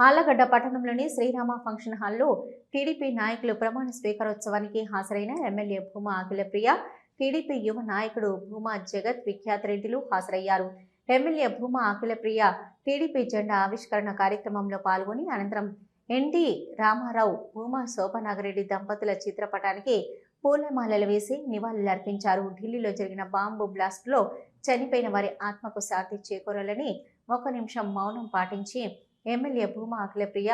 ఆళ్ళగడ్డ పట్టణంలోని శ్రీరామ ఫంక్షన్ హాల్లో టీడీపీ నాయకులు ప్రమాణ స్వీకారోత్సవానికి హాజరైన ఎమ్మెల్యే భూమా అఖిలప్రియ టీడీపీ యువ నాయకుడు భూమా జగత్ విఖ్యాత రెడ్డిలు హాజరయ్యారు. ఎమ్మెల్యే భూమా అఖిలప్రియ టీడీపీ జెండా ఆవిష్కరణ కార్యక్రమంలో పాల్గొని అనంతరం ఎన్టీ రామారావు భూమా శోభనాగరెడ్డి దంపతుల చిత్రపటానికి పూలమాలలు వేసి నివాళులర్పించారు ఢిల్లీలో జరిగిన బాంబు బ్లాస్ట్లో చనిపోయిన వారి ఆత్మకు శాంతి చేకూరాలని ఒక నిమిషం మౌనం పాటించి ఎమ్మెల్యే భూమా అఖిలప్రియ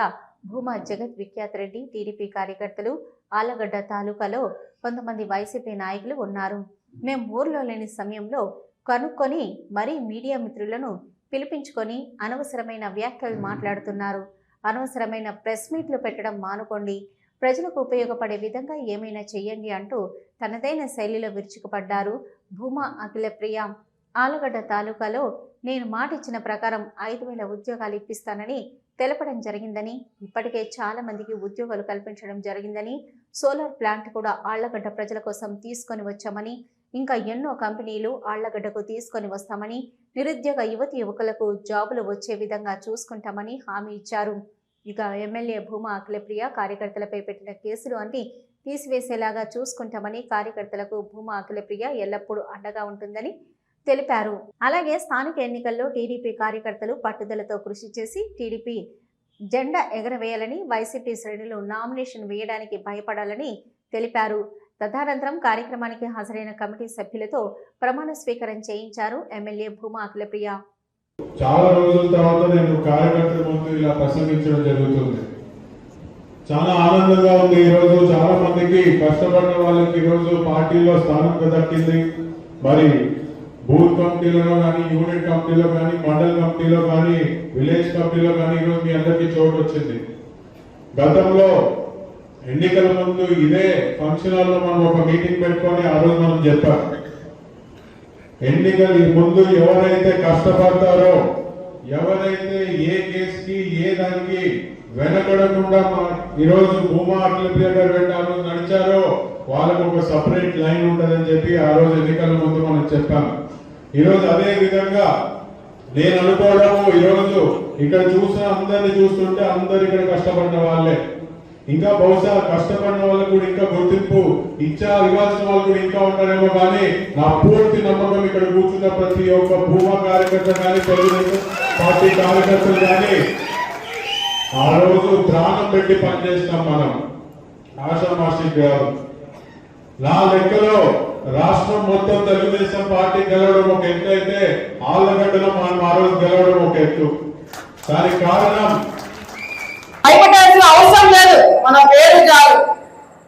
భూమా జగత్ విఖ్యాత్ రెడ్డి టీడీపీ కార్యకర్తలు ఆలగడ్డ తాలూకాలో కొంతమంది వైసీపీ నాయకులు ఉన్నారు. మేము ఊర్లో లేని సమయంలో కనుక్కొని మరీ మీడియా మిత్రులను పిలిపించుకొని అనవసరమైన వ్యాఖ్యలు మాట్లాడుతున్నారు. అనవసరమైన ప్రెస్ మీట్లు పెట్టడం మానుకోండి. ప్రజలకు ఉపయోగపడే విధంగా ఏమైనా చేయండి అంటూ తనదైన శైలిలో విరుచుకుపడ్డారు భూమా అఖిలప్రియ ఆలగడ్డ తాలూకాలో నేను మాట ఇచ్చిన ప్రకారం ఐదు వేల ఉద్యోగాలు ఇప్పిస్తానని తెలపడం జరిగిందని ఇప్పటికే చాలా మందికి ఉద్యోగాలు కల్పించడం జరిగిందని సోలార్ ప్లాంట్ కూడా ఆళ్ళగడ్డ ప్రజల కోసం తీసుకొని వచ్చామని ఇంకా ఎన్నో కంపెనీలు ఆళ్ళగడ్డకు తీసుకొని వస్తామని నిరుద్యోగ యువతి యువకులకు జాబులు వచ్చే విధంగా చూసుకుంటామని హామీ ఇచ్చారు. ఇక ఎమ్మెల్యే భూమా అఖిలప్రియ కార్యకర్తలపై పెట్టిన కేసులు అన్ని తీసివేసేలాగా చూసుకుంటామని కార్యకర్తలకు భూమా అఖిలప్రియ ఎల్లప్పుడూ అండగా ఉంటుందని తెలిపారు. అలాగే స్థానిక ఎన్నికల్లో టీడీపీ కార్యకర్తలు పట్టుదలతో కృషి చేసి టీడీపీ జెండా ఎగరవేయాలని వైసీపీ శ్రేణులు నామినేషన్ వేయడానికి భయపడాలని తెలిపారు. తదనంతరం కార్యక్రమానికి హాజరైన కమిటీ సభ్యులతో ప్రమాణ స్వీకారం చేయించారు ఎమ్మెల్యే భూమా అఖిలప్రియ. చాలా రోజుల తర్వాత నేను కార్యకర్తల ముందు ఇలా ప్రసంగించడం జరుగుతుంది. చాలా ఆనందంగా ఉంది ఈ రోజు. చాలా మందికి కష్టపడిన వాళ్ళకి ఈ రోజు పార్టీలో స్థానం దక్కింది మరి బూత్ కమిటీలో కానీ యూనిట్ కమిటీలో కానీ మండల్ కమిటీలో కానీ విలేజ్ కమిటీలో కానీ ఈరోజు మీ అందరికీ చోటు వచ్చింది. గతంలో ఎన్నికల ముందు ఇదే ఫంక్షన్ హాల్లో మనం ఒక మీటింగ్ పెట్టుకొని ఆ రోజు మనం చెప్పాం. ఎన్నికల ముందు ఎవరైతే కష్టపడతారో ఎవరైతే ఏ కేసుకి ఏ దానికి వెనకడకుండా ఈరోజు భూమా అఖిల ప్రియకర్ రెడ్డి ఆ రోజు నడిచారో వాళ్ళకు ఒక సపరేట్ లైన్ ఉంటుందని చెప్పి ఆ రోజు ఎన్నికల ముందు మనం చెప్పాము ఈరోజు అదే విధంగా నేను అనుకోవడము ఈరోజు ఇక్కడ చూసిన అందరిని చూస్తుంటే అందరు ఇక్కడ కష్టపడిన వాళ్ళే. ఇంకా బహుశా కష్టపడిన వాళ్ళకు కూడా ఇంకా గుర్తింపు ఇచ్చా ఇవ్వాల్సిన వాళ్ళు కూడా ఇంకా ఉంటారేమో కానీ నా పూర్తి నమ్మకం ఇక్కడ కూర్చున్న ప్రతి ఒక్క భూమా కార్యకర్త కానీ తెలుగుదేశం పార్టీ కార్యకర్తలు కానీ ఆ రోజు ప్రాణం పెట్టి పనిచేస్తాం మనం. ఆషామాషి గారు. నా లెక్కలో రాష్ట్రం మొత్తం తెలుగుదేశం పార్టీ గెలవడం ఒక ఎత్తు అయితే ఆళ్ళగడ్డలో మనం ఆ రోజు గెలవడం ఒక ఎత్తు. దానికి కారణం? భయపడాల్సిన అవసరం లేదు. మన పేరు చాలు.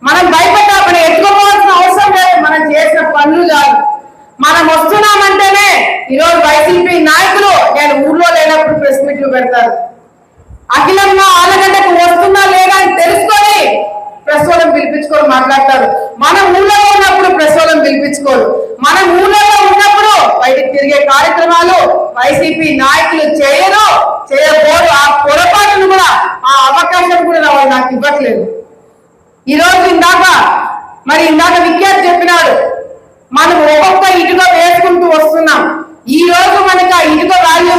మనం భయపడ్డా మనం ఎత్తుకోవాల్సిన అవసరం లేదు. మనం చేసిన పనులు చాలు. మనం వస్తున్నామంటేనే ఈరోజు వైసీపీ నాయకులు నేను ఊర్లో లేనప్పుడు ప్రెస్ మీట్లు పెడతారు. అఖిలంగా ఆలగడ్డకు వస్తున్నా లేదా అని తెలుసుకొని ప్రెస్ వాళ్ళని పిలిపించుకొని మాట్లాడతారు. మన ఊళ్ళో ఉన్నప్పుడు ప్రెస్ వాళ్ళని పిలిపించుకోరు. మన ఊళ్ళో ఉన్నప్పుడు బయటికి తిరిగే కార్యక్రమాలు వైసీపీ నాయకులు చేయరు చేయబోరు ఆ పొరపాటును కూడా ఆ అవకాశం కూడా వాళ్ళు నాకు ఇవ్వట్లేదు. ఈ రోజు ఇందాక మరి ఇందాక విఖ్యాత్ చెప్పినాడు మనం ఒక్కొక్క ఇటుక వేసుకుంటూ వస్తున్నాం. ఈ రోజు మనకి ఆ ఇటుక వాల్యూ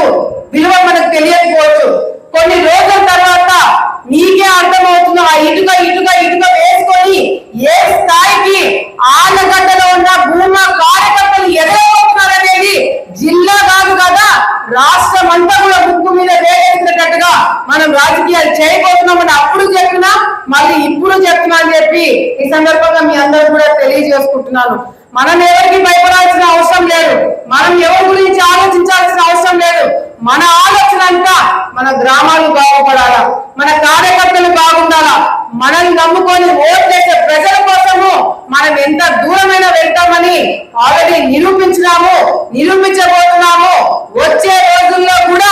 విలువ మనకు తెలియకపోవచ్చు. కొన్ని రోజులు తర్వాత నీకే అర్థమవుతుంది ఆ ఇటుక ఇటుక ఇటుక వేసుకొని ఏ స్థాయికి ఆనగడ్డలో ఉన్న భూమా కార్యకర్తలు ఎదగబోతున్నారనేది జిల్లా కాదు కదా రాష్ట్రం అంతా కూడా ముక్కు మీద వేగేసినట్టుగా మనం రాజకీయాలు చేయబోతున్నామని అప్పుడు చెప్పినా మళ్ళీ ఇప్పుడు చెప్తున్నా అని చెప్పి ఈ సందర్భంగా మీ అందరూ కూడా తెలియజేసుకుంటున్నాను. మనం ఎవరికి భయపడాల్సిన అవసరం లేదు. మనం ఎవరి గురించి ఆలోచించాల్సిన అవసరం లేదు. మన ఆలోచన అంతా మన గ్రామాలు బాగుపడాలా? మన కార్యకర్తలు బాగుండాలా? మనల్ని నమ్ముకొని ఓట్ చేసే ప్రజల కోసము మనం ఎంత దూరమైన వెళ్తామని ఆల్రెడీ నిరూపించినాము నిరూపించబోతున్నాము. వచ్చే రోజుల్లో కూడా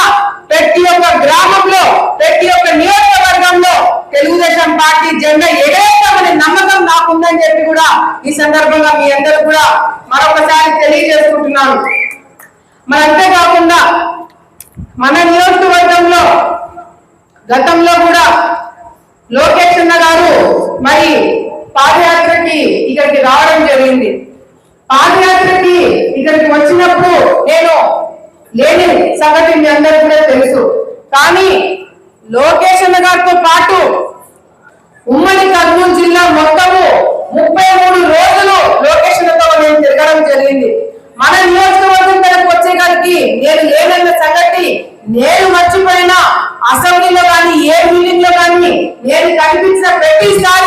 ప్రతి ఒక్క గ్రామంలో ప్రతి ఒక్క నియోజకవర్గంలో తెలుగుదేశం పార్టీ జెండా ఎగరేస్తామనే నమ్మకం నాకుందని చెప్పి కూడా ఈ సందర్భంగా మీ అందరూ కూడా మరొకసారి తెలియజేసుకుంటున్నాను. మరి అంతేకాకుండా మన నియోజకవర్గంలో గతంలో కూడా లోకేష్ అన్న గారు మరి పాదయాత్రకి ఇక్కడికి రావడం జరిగింది. పాదయాత్రకి ఇక్కడికి వచ్చినప్పుడు నేను లేని సంగతి మీ అందరూ కూడా తెలుసు. కానీ లోకేష్ గారితో పాటు ఉమ్మడి కర్నూలు జిల్లా మొత్తము ముప్పై మూడు రోజులు లొకేషన్లతో నేను తిరగడం జరిగింది. మన నియోజకవర్గం తనకు వచ్చేసరికి నేను ఏదైనా సంగతి నేను మర్చిపోయిన అసెంబ్లీలో కానీ ఏ బిల్డింగ్లో కానీ నేను కనిపించిన ప్రతిసారి